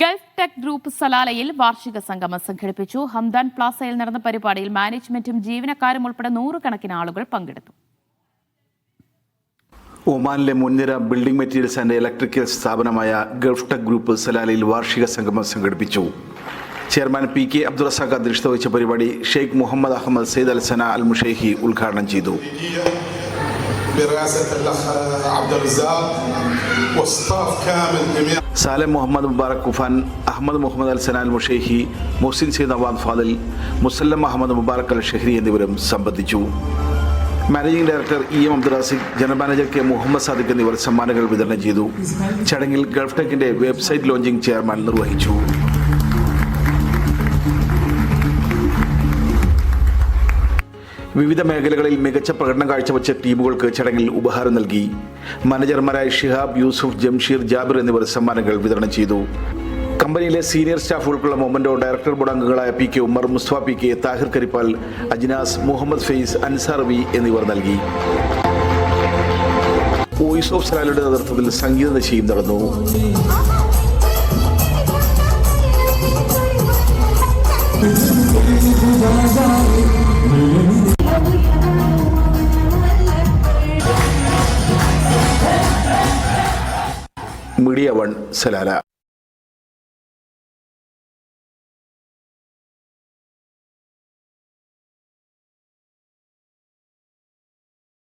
Gulf tech group സലാലയിൽ വാർഷിക സംഗമം സംഘടിപ്പിച്ചു. ഹംദാൻ പ്ലാസയിൽ നടന്ന പരിപാടിയിൽ മാനേജ്മെന്റും ജീവനക്കാരും ഉൾപ്പെടെ നൂറുകണക്കിന് ആളുകൾ പങ്കെടുത്തു. ഒമാനിലെ മുൻനിര ബിൽഡിംഗ് മെറ്റീരിയൽസ് ആൻഡ് ഇലക്ട്രിക്കൽ സ്ഥാപനമായ ഗൾഫ് ടെക് ഗ്രൂപ്പ് സലാലയിൽ വാർഷിക സംഗമം സംഘടിപ്പിച്ചു. ചെയർമാൻ പി കെ അബ്ദുറസാഖ് അധ്യക്ഷത വഹിച്ച പരിപാടി ഷെയ്ഖ് മുഹമ്മദ് അഹമ്മദ് സെയ്ദ് അൽസന അൽ മുഷേഹി ഉദ്ഘാടനം ചെയ്തു. برئاسة الأخ عبد الرزاق وستاف كامل جميع സാലം മുഹമ്മദ് മുബാറക് കുഫാൻ അഹമ്മദ് മുഹമ്മദ് അൽ സന അൽ മുഷൈഹി മുഹ്സിൻ സെയ്ദ് നവാദ് ഫാദിൽ മുസല്ലം അഹമ്മദ് മുബാറക് അൽ ഷെഹ്രി എന്നിവരും സംബന്ധിച്ചു managing director E M Abdurazik general manager K Muhammad Sadiq എന്നിവർ സമ്മാനങ്ങൾ വിതരണം ചെയ്തു ചടങ്ങിൽ ഗൾഫ് ടെക്കിന്റെ വെബ്സൈറ്റ് ലോഞ്ചിംഗ് ചെയർമാൻ നിർവഹിച്ചു വിവിധ മേഖലകളിൽ മികച്ച പ്രകടനം കാഴ്ചവെച്ച ടീമുകൾക്ക് ചടങ്ങിൽ ഉപഹാരം നൽകി. മാനേജർമാരായ ഷിഹാബ് യൂസുഫ് ജംഷീർ ജാബിർ എന്നിവർ സമ്മാനങ്ങൾ വിതരണം ചെയ്തു. കമ്പനിയിലെ സീനിയർ സ്റ്റാഫുകൾക്കുള്ള മൊമെന്റോ ഡയറക്ടർ ബോർഡ് അംഗങ്ങളായ P K Umar Mustafa P K Thahir Karippal Ajnas Muhammad Faiz Ansar V എന്നിവർ നൽകി. വോയിസ് ഓഫ് സലാലയുടെ നേതൃത്വത്തിൽ സംഗീത നിശയും നടന്നു. Media Salalah.